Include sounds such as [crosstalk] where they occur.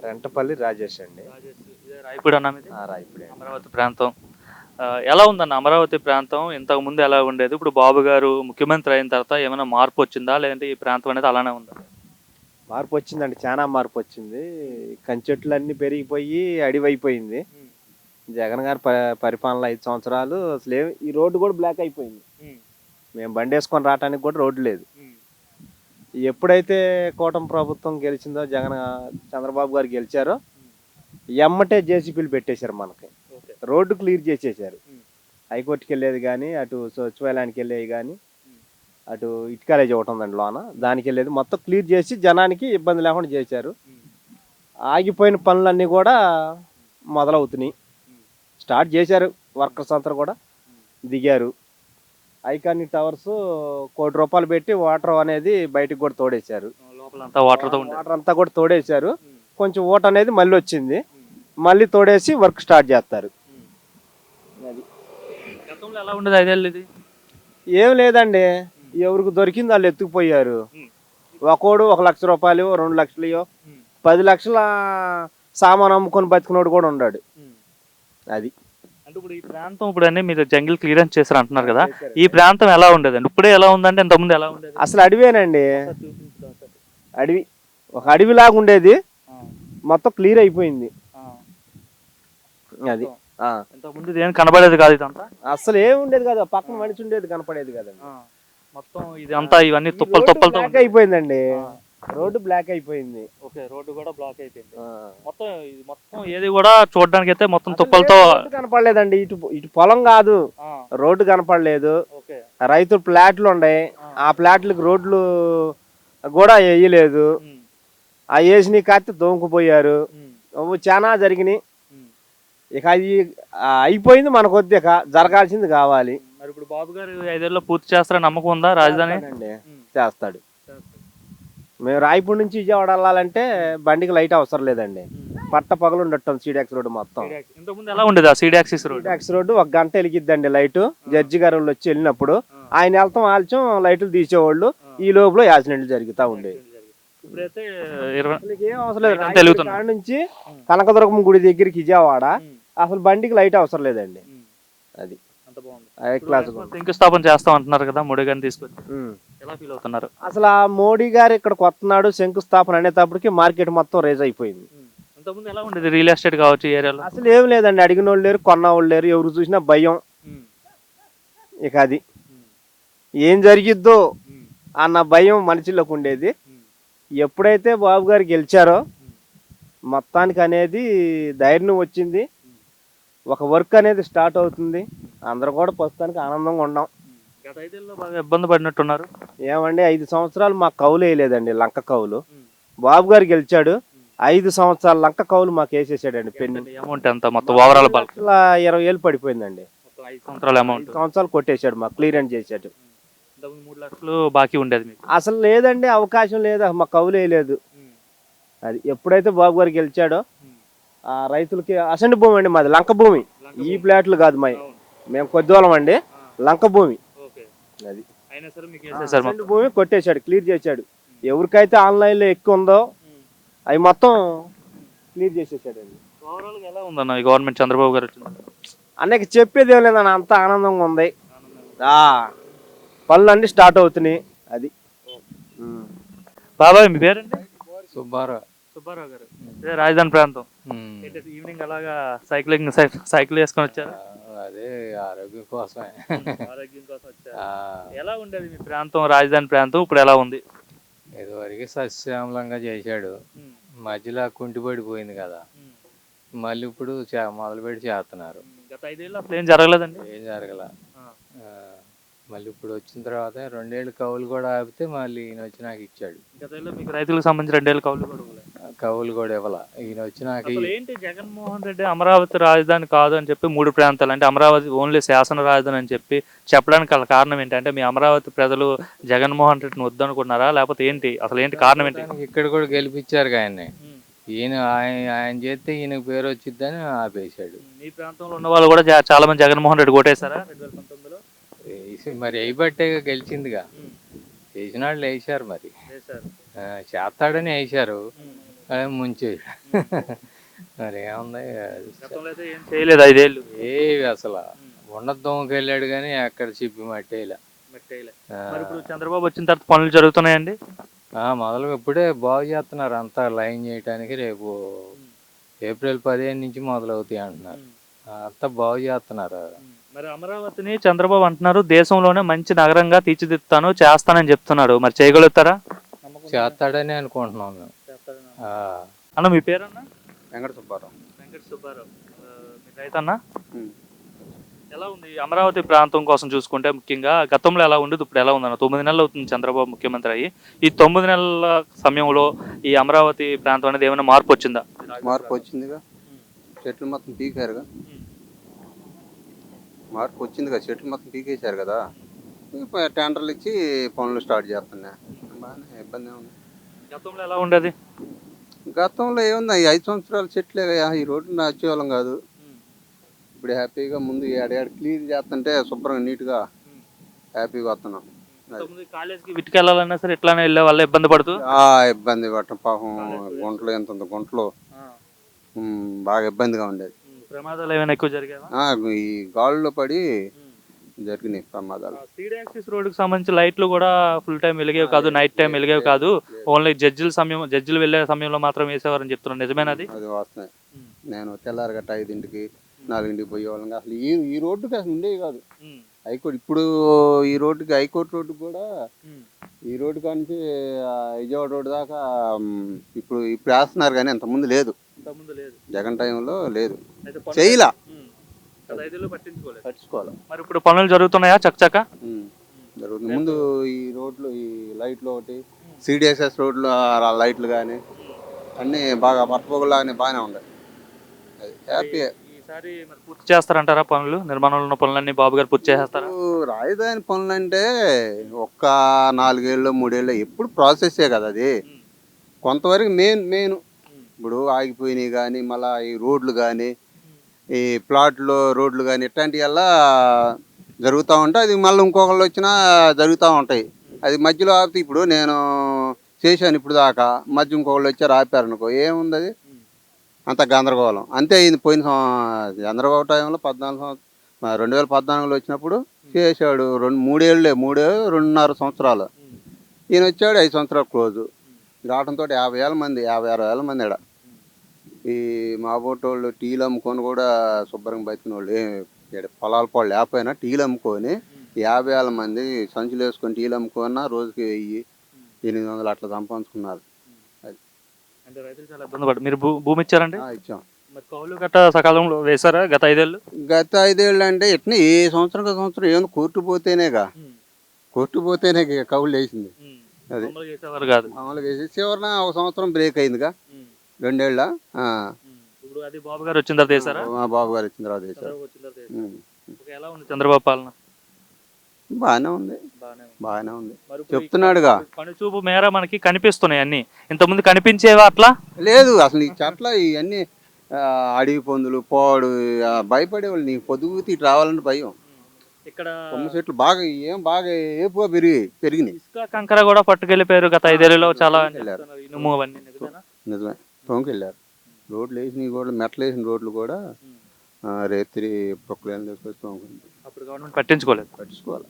రెంటపల్లి రాజేష్ అండి. రాయపూడి అన్న మీది? ఆ, రాయపూడి అండి. అమరావతి ప్రాంతం. ఆ, ఎలా ఉందన్న అమరావతి ప్రాంతం? ఇంతకు ముందు ఎలా ఉండేది? ఇప్పుడు బాబు గారు ముఖ్యమంత్రి అయిన తర్వాత ఏమైనా మార్పు వచ్చిందా? లేదంటే ఈ ప్రాంతం అనేది అలానే ఉందా? మార్పు వచ్చిందండి. చాలా మార్పు వచ్చింది. కంచెట్లు అన్ని పెరిగిపోయి అడివైపోయింది. జగన్ గారి ప- పరిపాలన ఐదు సంవత్సరాలు. అసలు ఏం ఈ రోడ్డు కూడా బ్లాక్ అయిపోయింది. మేము. బండి వేసుకొని రావడానికి కూడా రోడ్డు లేదు. ఎప్పుడైతే కూటమి ప్రభుత్వం గెలిచిందో జగన్ చంద్రబాబు గారు గెలిచారో ఎమ్మటే జేసీపీలు పెట్టేశారు మనకి. రోడ్డు క్లియర్ చేసేసారు. హైకోర్టుకి వెళ్ళేది కానీ అటు సచివాలయానికి వెళ్ళేది కానీ అటు ఇటు కాలేజ్ ఒకటి ఉందండి లోన దానికి వెళ్ళేది. మొత్తం క్లియర్ చేసి జనానికి ఇబ్బంది లేకుండా చేశారు. ఆగిపోయిన పనులన్నీ కూడా మొదలవుతున్నాయి. స్టార్ట్ చేశారు వర్కర్స్ అంతా కూడా. దిగారు. ఐకానిక్ టవర్స్ కోటి రూపాయలు పెట్టి వాటర్ అనేది బయటకు కూడా తోడేశారు. ఉండేది. వాటర్ అంతా కూడా తోడేశారు. కొంచెం ఓట అనేది మళ్ళీ వచ్చింది. మళ్ళీ తోడేసి వర్క్ స్టార్ట్ చేస్తారు. అది. గతంలో ఎలా ఉండేది ఐదేళ్ళు ఇది? ఏం లేదండి. ఎవరికి దొరికింది వాళ్ళు ఎత్తుకుపోయారు. ఒకడు ఒక లక్ష రూపాయలు రెండు లక్షలు పది లక్షల సామాన్ అమ్ముకొని బతికినోడు కూడా ఉన్నాడు. అది. అంటే ఇప్పుడు ఈ ప్రాంతం ఇప్పుడు అన్ని మీరు జంగిల్ క్లియరెన్స్ చేశారు అంటున్నారు కదా. ఈ ప్రాంతం ఎలా ఉండేదండి? ఇప్పుడే ఎలా ఉందంటే ఇంతకుముందు ఎలా ఉండేది? అసలు అడవేనండి అడవి ఒక అడవిలాగా ఉండేది. మొత్తం క్లియర్ అయిపోయింది. అది. ఇంతకుముందు ఏం కనబడేది కాదు ఇదంతా? అసలు ఏం ఉండేది కదా. పక్కన మనిషి ఉండేది కనపడేది కదండి. మొత్తం ఇది అంతా ఇవన్నీ తుప్పలు తుప్పలతో అయిపోయిందండి. రోడ్డు బ్లాక్ అయిపోయింది. ఓకే రోడ్డు కూడా బ్లాక్ అయిపోయింది. మొత్తం ఇది మొత్తం ఏది కూడా చూడడానికి అయితే మొత్తం తుప్పలతో కనపడలేదండి. ఇటు ఇటు పొలం కాదు. రోడ్డు కనపడలేదు. రైతులు ప్లాట్లు ఉన్నాయి. ఆ. ప్లాట్లకు రోడ్లు కూడా వేయలేదు. ఆ వేసినవి కాస్తే దోముకుపోయారు చాలా జరిగినాయి. ఇక అది అయిపోయింది మనకు వద్దు ఇక. జరగాల్సింది కావాలి. మరి ఇప్పుడు బాబు గారు ఐదేళ్ళలో పూర్తి చేస్తారని నమ్మకం ఉందా రాజధాని. చేస్తాడు. మేము రాయపూడి నుంచి విజయవాడ వెళ్ళాలంటే బండికి లైట్ అవసరం లేదండి. పట్ట పగలు ఉండటం సీడాక్స్ రోడ్డు మొత్తం. ఇంతకుముందు ఎలా ఉండేది ఆ సీడాక్సిస్ రోడ్ సీడాక్స్ రోడ్డు ఒక గంట వెలిగిద్దండి లైట్. జడ్జి గారు వాళ్ళు వచ్చి వెళ్ళినప్పుడు ఆయన వెళ్తాం ఆల్చం లైట్లు తీసేవాళ్ళు. ఈ లోపల యాక్సిడెంట్లు జరుగుతూ ఉండేవి. ఇప్పుడైతే ఏం అవసరం లేదు. కాడ నుంచి కనకదుర్గం గుడి దగ్గరికి విజయవాడ. అసలు బండికి లైట్ అవసరం లేదండి. అది. క్లాస్ శంకుస్థాపన చేస్తాం అంటున్నారు కదా మోడీ గారిని తీసుకొచ్చి ఎలా ఫీల్ అవుతున్నారు? అసలు ఆ మోడీ గారు ఇక్కడికి వస్తున్నాడు శంకుస్థాపన అనేటప్పటికి మార్కెట్ మొత్తం రేజ్ అయిపోయింది. ఎలా ఉండేది? రియల్ ఎస్టేట్ కావచ్చు ఈ ఏరియాలో? అసలు ఏం లేదండి. అడిగిన వాళ్ళు లేరు కొన్న వాళ్ళు లేరు. ఎవరు చూసినా భయం. ఇక అది. ఏం జరిగిద్దో అన్న భయం మనిషిలోకి ఉండేది. ఎప్పుడైతే బాబు గారు గెలిచారో మొత్తానికి అనేది ధైర్యం వచ్చింది. ఒక వర్క్ అనేది స్టార్ట్ అవుతుంది. అందరూ కూడా ప్రస్తుతానికి ఆనందంగా ఉన్నాం. గత ఐదేళ్ళలో బాగా ఇబ్బంది పడినట్టున్నారు. ఏమండి ఐదు సంవత్సరాలు మాకు కౌలు వేయలేదండి లంక కౌలు. బాబు గారు గెలిచాడు ఐదు సంవత్సరాల లంక కౌలు మాకు వేసేసాడండి పెన్ను. అమౌంట్ ఎంత? మొత్తం ఓవరాల్ లక్షల ఇరవై వేలు పడిపోయిందండి. ఐదు సంవత్సరాల అమౌంట్ ఐదు సంవత్సరాలు కొట్టేశాడు మాకు క్లియరెన్స్ చేశాడు. మూడు లక్షలు బాకీ ఉండేది మీకు? అసలు లేదండి అవకాశం లేదు మాకు కౌలు వేయలేదు. అది ఎప్పుడైతే బాబు గారు గెలిచాడో ఆ రైతులకి అసండి భూమి అండి మాది లంక భూమి. ఈ ప్లాట్లు కాదు మాది మేము కొద్దివాళ్ళం అండి లంక భూమి. అది. భూమి కొట్టేశాడు క్లియర్ చేశాడు. ఎవరికైతే ఆన్లైన్లో ఎక్కువ ఉందో అవి మొత్తం క్లియర్ చేసేసాడండి ఓవరాల్ ఎలా ఉందన్న ఈ గవర్నమెంట్ చంద్రబాబు గారు అన్నకి చెప్పేది ఏం లేదన్న అంత ఆనందంగా ఉంది. ఆ, పనులు అన్నీ స్టార్ట్ అవుతున్నాయి అది. బాబాయ్ మీ పేరండి సుబ్బారావు. సుబ్బారావు గారు. ఇదే రాజధాని ప్రాంతం. ఈవినింగ్ అలాగా సైక్లింగ్ సైకిల్ వేసుకొని వచ్చారు? అదే ఆరోగ్యం కోసమే. [laughs] ఆరోగ్యం కోసం వచ్చారు. ఎలా ఉండేది మీ ప్రాంతం రాజధాని ప్రాంతం? ఇప్పుడు ఎలా ఉంది? ఇదివరకు సస్యశ్యామలంగా చేశాడు. మధ్యలో కుంటిపడిపోయింది కదా. మళ్ళీ ఇప్పుడు మొదలుపెట్టి చేస్తున్నారు. గత ఐదేళ్ళు అసలు ఏం జరగలేదండి? ఏం జరగల. మళ్ళీ ఇప్పుడు వచ్చిన తర్వాత రెండేళ్ళు కవులు కూడా ఆపితే మళ్ళీ ఈయన వచ్చి నాకు ఇచ్చాడు. గత మీకు రైతులకు సంబంధించి రెండేళ్ళు కౌలు కూడా కవులు కూడా ఇవ్వాల. ఈయన వచ్చి నాకు అసలు ఏంటి జగన్మోహన్ రెడ్డి అమరావతి రాజధాని కాదు అని చెప్పి మూడు ప్రాంతాలు అంటే అమరావతి ఓన్లీ శాసన రాజధాని అని చెప్పి చెప్పడానికి గల కారణం ఏంటంటే మీ అమరావతి ప్రజలు జగన్మోహన్ రెడ్డిని వద్దనుకున్నారా లేకపోతే ఏంటి? అసలు ఏంటి కారణం ఏంటి? ఇక్కడ కూడా గెలిపించారు ఆయన్ని. ఈయన ఆయన ఆయన చేస్తే ఈయనకు పేరు వచ్చిద్దని ఆపేశాడు. మీ ప్రాంతంలో ఉన్న వాళ్ళు కూడా జా- చాలా మంది జగన్మోహన్ రెడ్డి కొట్టేశారా? రెండు వేల పంతొమ్మిదిలో? వేసి- మరి వేయబట్టే గెలిచిందిగా. వేసిన వాళ్ళు వేసారు మరి. చేశారు ఆ, చేస్తాడని వేసారు ముంచి. మరి ఏముంది చేయలేదు ఐదేళ్ళు. ఏవి అసలు. ఉండద్దంకి వెళ్ళాడు కానీ అక్కడ చెప్పి మట్టేలా ఇప్పుడు చంద్రబాబు వచ్చిన తర్వాత పనులు జరుగుతున్నాయండి? మొదలు ఇప్పుడే బాగు చేస్తున్నారు. అంతా లైన్ చేయడానికి రేపు ఏప్రిల్ పదిహేను నుంచి మొదలవుతాయి అంటున్నారు. అంతా బాగు చేస్తున్నారు. మరి అమరావతిని చంద్రబాబు అంటున్నారు. దేశంలోనే మంచి నగరంగా తీర్చిదిద్దుతాను చేస్తానని చెప్తున్నాడు మరి చేయగలుగుతారా? చేస్తాడని అనుకుంటున్నాం అన్న మీ పేరన్నా? వెంకట సుబ్బారావు. వెంకట సుబ్బారావు. మీ రైతన్నా? ఎలా ఉంది అమరావతి ప్రాంతం కోసం చూసుకుంటే ముఖ్యంగా గతంలో ఎలా ఉండేది ఇప్పుడు ఎలా ఉందన్న? తొమ్మిది నెలలు అవుతుంది చంద్రబాబు ముఖ్యమంత్రి అయ్యి. ఈ తొమ్మిది నెలల సమయంలో ఈ అమరావతి ప్రాంతం అనేది ఏమైనా మార్పు వచ్చిందా? మార్పు వచ్చిందిగా. చెట్లు మొత్తం పీకారుగా. మార్పు వచ్చిందిగా. చెట్లు మొత్తం పీకేశారు కదా. ఇప్పుడు టెండర్లు ఇచ్చి పనులు స్టార్ట్ చేస్తున్నా బాగానే ఇబ్బంది ఉంది గతంలో ఎలా ఉండేది? గతంలో ఏముంది? ఈ ఐదు సంవత్సరాల చెట్లే కదా, ఈ రోడ్డు వచ్చేవాళ్ళం కాదు. ఇప్పుడు హ్యాపీగా ముందు ఏడాడ క్లీన్ చేస్తుంటే శుభ్రంగా నీట్గా హ్యాపీగా వస్తున్నాం. కాలేజీకి విట్టుకెళ్ళాలన్నా సరే ఎట్లానే వెళ్ళే వాళ్ళ ఇబ్బంది పడుతూ? ఆ ఇబ్బంది పట్టం పాపం గుంటలు ఎంత ఉంది గుంటలు. బాగా ఇబ్బందిగా ఉండేది. ప్రమాదాలు ఏమైనా ఎక్కువ జరిగాయా? ఈ గాల్లో పడి జరిగినాయి ప్రమాదాలు. సీడ్ యాక్సిస్ రోడ్డుకి సంబంధించి లైట్లు కూడా ఫుల్ టైం వెలిగేవి కాదు నైట్ టైం వెలిగేవి కాదు. ఓన్లీ జడ్జిల సమయం జడ్జిలు వెళ్ళే సమయంలో మాత్రం వేసేవారని చెప్తున్నారు నిజమేనది అది? వస్తున్నాయి నేను తెల్లారి గట్ట ఐదింటికి నాలుగింటికి పోయేవాళ్ళం అసలు ఈ ఈ రోడ్డుకి అసలు ఉండేవి కాదు. హైకోర్టు ఇప్పుడు ఈ రోడ్డుకి హైకోర్టు రోడ్డుకి కూడా ఈ రోడ్డు కానించి విజయవాడ రోడ్డు దాకా ఇప్పుడు ఇప్పుడు వేస్తున్నారు కానీ అంతకుముందు లేదు. జగన్ టైంలో లేదు. చేయలా. గత ఐదేళ్ళు పట్టించుకోలేదు. పట్టించుకోవాలి. మరి ఇప్పుడు పనులు జరుగుతున్నాయా చకచక? జరుగుతుంది. ముందు ఈ రోడ్లు ఈ లైట్లు ఒకటి సిడిఎస్ఎస్ రోడ్లు ఆ లైట్లు కానీ అన్నీ బాగా పట్టుకోగలాగానే బాగానే ఉన్నాయి హ్యాపీ ఈసారి మరి పూర్తి చేస్తారంటారా పనులు? నిర్మాణంలో ఉన్న పనులన్నీ బాబు గారు పూర్తి చేసేస్తారా రాజధాని పనులు అంటే ఒక్క నాలుగేళ్ళు మూడేళ్ళు ఎప్పుడు ప్రాసెసే కదా అది. కొంతవరకు మెయిన్ మెయిన్. ఇప్పుడు ఆగిపోయినాయి కానీ మళ్ళీ ఈ రోడ్లు కానీ ఈ ప్లాట్లు రోడ్లు కానీ ఇట్లాంటివి జరుగుతూ ఉంటాయి. అది మళ్ళీ ఇంకొకళ్ళు వచ్చినా జరుగుతూ ఉంటాయి. అది మధ్యలో ఆపితే ఇప్పుడు నేను చేశాను ఇప్పుడు దాకా. మధ్య ఇంకొకళ్ళు వచ్చారు ఆపారు అనుకో ఏముంది అది? అంత గందరగోళం. అంతే అయింది పోయిన గందరగోళ చంద్రబాబు టైంలో పద్నాలుగు సంవత్సరం రెండు వేల పద్నాలుగులో వచ్చినప్పుడు చేశాడు. రెండు మూడేళ్ళే మూడే రెండున్నర సంవత్సరాలు. ఈయన వచ్చాడు ఐదు సంవత్సరాలు క్లోజ్. రావడంతో యాభై వేల మంది యాభై అరవై వేల మంది ఇక్కడ ఈ మా వాళ్ళు టీలు అమ్ముకొని కూడా శుభ్రంగా బతికిన వాళ్ళు పొలాల పాళ్ళు లేకపోయినా టీలు అమ్ముకొని యాభై వేల మంది సంచులు వేసుకొని టీలు అమ్ముకున్నా రోజుకి వెయ్యి ఎనిమిది వందలు అట్లా సంపాదించుకున్నారు. అంటే రైతులు చాలా ఇబ్బంది పడు మీరు భూ- భూమి ఇచ్చారండి? ఇచ్చాం. మరి కౌలు గట్ట సకాలంలో వేశారా గత ఐదేళ్ళు? గత ఐదేళ్ళు అంటే ఎట్లా ఏ సంవత్సరం గత సంవత్సరం ఏమో కోర్టు పోతేనేగా కోర్టు పోతేనే కౌలు వేసింది. అది. మామూలుగా చేసేవారు కాదు. మామూలుగా వేసి చివరిన ఒక సంవత్సరం బ్రేక్ అయిందిగా. రెండేళ్ళ? ఆ. ఇప్పుడు అది బాబు గారు వచ్చిన తర్వాత వేశారా మా బాబు గారు వచ్చిన తర్వాత వేశారు చంద్రబాబు వచ్చిన తర్వాత వేశారా? ఉమ్. ఓకే, ఎలా ఉంది చంద్రబాబు పాలన? బాగానే ఉంది. బాగానే ఉంది. బాగానే ఉంది. మరి ఇప్పుడు ఈ చెప్తున్నాడుగా. కనుచూపు మేర మనకి కనిపిస్తున్నాయి అన్ని. ఇంతకుముందు కనిపించేవా అట్లా? లేదు అసలు ఈ చెట్ల ఇవన్నీ ఆ, అడవి పందులు పోడు ఆ, భయపడేవాళ్ళు. నీకు పొద్దుగుతి ఇటు రావాలంటే భయం. ఇక్కడ కొమ్మ చెట్లు బాగా ఏం బాగా ఏపుగా పెరిగి పెరిగినాయి. ఇసుక కంకర కూడా పట్టుకెళ్ళిపోయారు గత ఐదేళ్ళలో చాలా అని వెళ్ళారు. చెప్తున్నారు. ఇనుము అవన్నీ నిజమేనా? నిజమే. తోముకెళ్ళారు రోడ్లు వేసినవి కూడా మెట్లు వేసిన రోడ్లు కూడా రేత్రి ప్రొక్కలేని తీసుకొచ్చి తోముకుంది అప్పుడు గవర్నమెంట్ పట్టించుకోలేదు. పట్టించుకోవాలి.